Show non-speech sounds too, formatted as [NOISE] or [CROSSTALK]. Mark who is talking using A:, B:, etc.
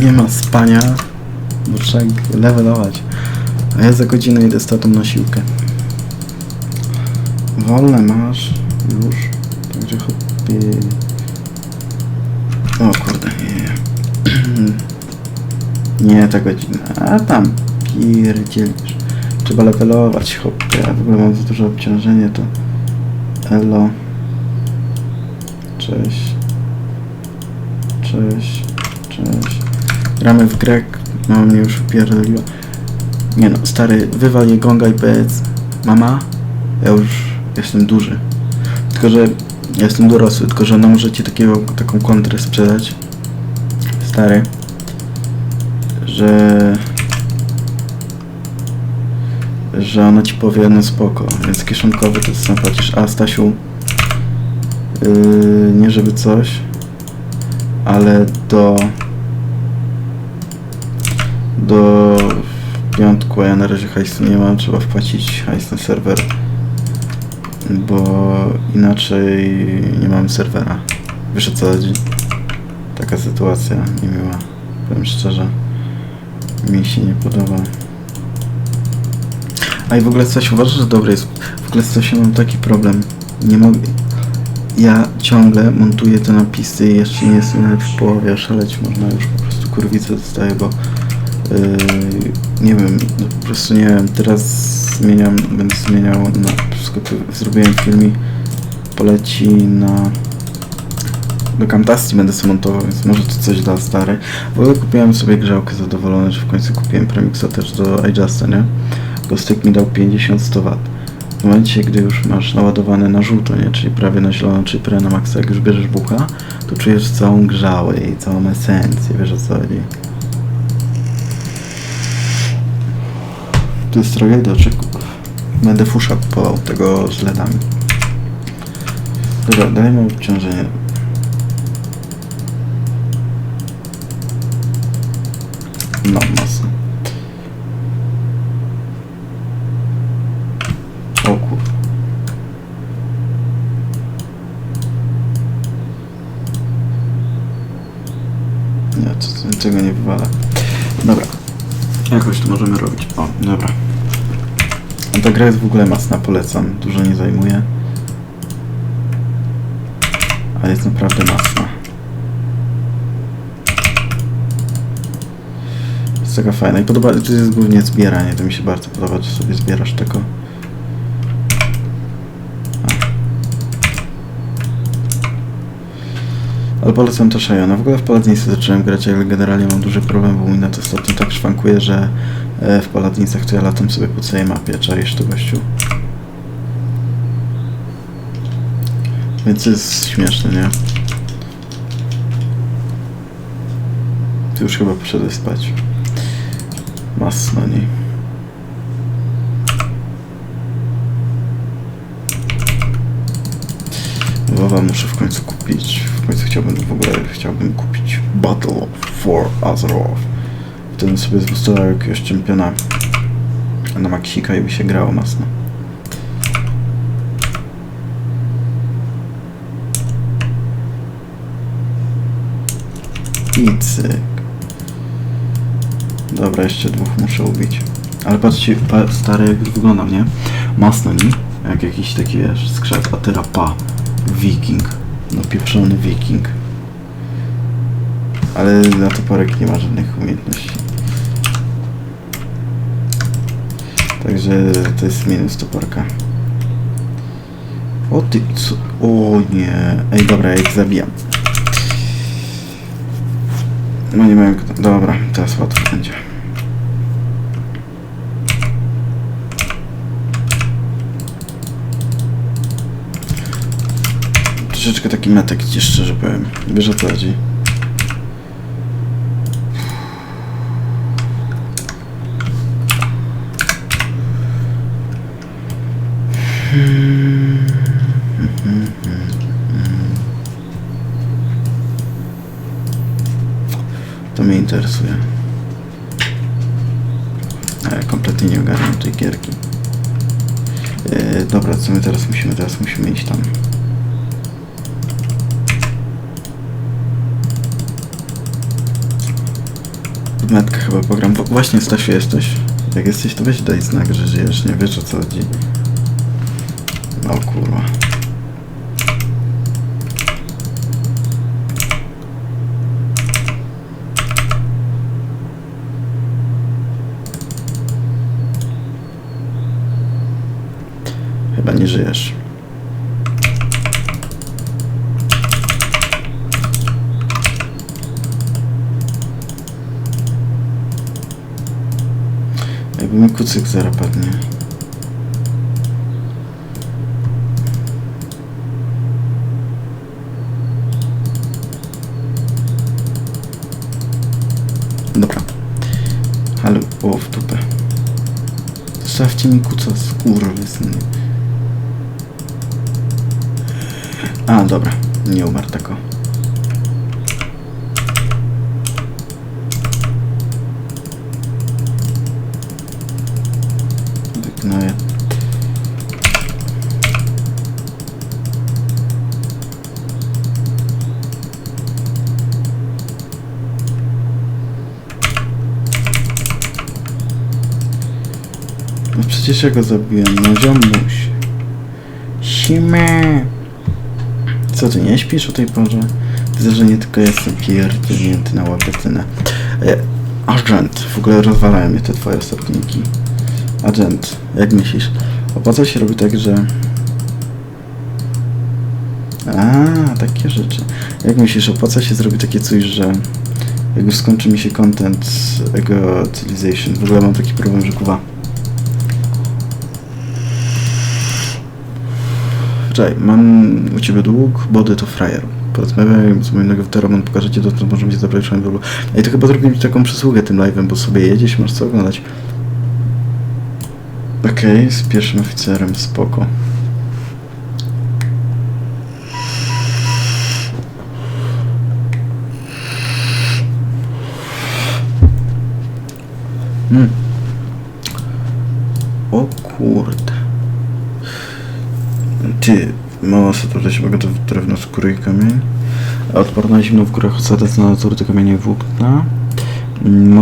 A: Nie ma spania, trzeba levelować. A ja za godzinę idę z tatą na siłkę. Wolne masz już, także chopie... O kurde, nie. [CLEARS THROAT] Nie ta godzina, a tam pierdzielisz. Trzeba levelować, hopie, ja w ogóle mam za duże obciążenie, to... Elo. Cześć. Cześć, cześć. Gramy w grę, mama mnie już upierdoliła. Nie no, stary, wywal je gonga i powiedz Mama, ja już jestem duży. Tylko, że ja jestem dorosły, tylko, że ona może ci takiego, taką kontrę sprzedać. Stary. Że... Że ona ci powie, no spoko, więc kieszonkowy to sam płacisz. A Stasiu, yy, nie żeby coś, ale do do piątku, a ja na razie hajsu nie mam, trzeba wpłacić hajs na serwer, bo inaczej nie mam serwera. Wiesz co? Taka sytuacja niemiła. Powiem szczerze, mi się nie podoba. A i w ogóle coś uważasz, że dobre jest. W ogóle coś mam taki problem. Nie mogę. Ja ciągle montuję te napisy i jeszcze nie jestem nawet w połowie, szaleć można już po prostu kurwicę dostaję, bo yy, nie wiem, no, po prostu nie wiem, teraz zmieniam, będę zmieniał na zrobiłem filmik, poleci na do Camtasia będę sobie więc może to coś da stary. W ogóle kupiłem sobie grzałkę zadowolony, że w końcu kupiłem Premixa też do iJusta, nie? Gostyk mi dał 50-100 W. W momencie, gdy już masz naładowane na żółto, nie? czyli prawie na zielono, czy pre na maksa, jak już bierzesz bucha, to czujesz całą grzałę i całą esencję, wiesz o co chodzi. To jest czy będę fusza kupował tego z LEDami. Dobra, dajmy obciążenie. No, mocno. O kur... Nie, to, tego nie wywala. Dobra. Jakoś to możemy robić. O, dobra. No ta gra jest w ogóle masna, polecam. Dużo nie zajmuje. Ale jest naprawdę masna. Jest taka fajna i podoba, to jest głównie zbieranie, to mi się bardzo podoba, że sobie zbierasz tego. Ale polecam też Iona. W ogóle w Paladince zacząłem grać, ale generalnie mam duży problem, bo mój net ostatnio tak szwankuje, że e, w Paladinцach to ja latam sobie po całej mapie, czaisz to gościu. Więc jest śmieszne, nie? Ty już chyba poszedłeś spać. Masno, nie? Wowa muszę w końcu kupić. W końcu chciałbym w ogóle chciałbym kupić Battle for Azeroth. Wtedy sobie zbustował jakiegoś czempiona na Maxika i by się grało masno. I cyk. Dobra, jeszcze dwóch muszę ubić. Ale patrzcie, pa, stary jak wyglądam, nie? Masno, nie? Jak jakiś taki, wiesz, skrzat, a teraz pa. Wiking. No pieprzony wiking. Ale na toporek nie ma żadnych umiejętności. Także to jest minus toporka. O ty, co? O nie. Ej, dobra, ja ich zabijam. No nie kto... Dobra, teraz łatwo będzie. Troszeczkę taki metek ci szczerze powiem. Wiesz o co chodzi? To mnie interesuje. A ja kompletnie nie ogarniam tej gierki. Yy, dobra, co my teraz musimy? Teraz musimy iść tam. W metkę chyba pogram. Wo- Właśnie, Stasiu, jesteś? Jak jesteś, to weź daj znak, że żyjesz, nie wiesz o co chodzi. No kurwa. Chyba nie żyjesz. Mi kucyk zaraz padnie. Dobra. Ale o w dupę. Zostawcie mi kuca skurwysyny. A, dobra. Nie umarł tako. Wygnoję. No przecież ja go zabiłem, no ziomuś. Sime. Co ty, nie śpisz o tej porze? Widzę, że nie tylko jestem pierdolnięty na łapetynę. E, Agent, w ogóle rozwalają mnie te twoje ostatniki. Agent, jak myślisz? Opłaca się robi tak, że... A, takie rzeczy. Jak myślisz, opłaca się zrobić takie coś, że jak już skończy mi się content Ego Civilization, w ogóle mam taki problem, że kuwa. Czekaj, mam u ciebie dług, body to frajer. Porozmawiaj z moim nowym teromon, pokażę ci co możemy ci zabrać w ogóle. Ej, to chyba zrobimy taką przysługę tym live'em, bo sobie jedziesz, masz co oglądać. Okej, z pierwszym oficerem, spoko. Hmm. O kurde. Ty, mała sytuacja, mogę to drewno, skóry i kamień. Odporna zimno w górach, osada na natury to kamienie i włókna. Mm,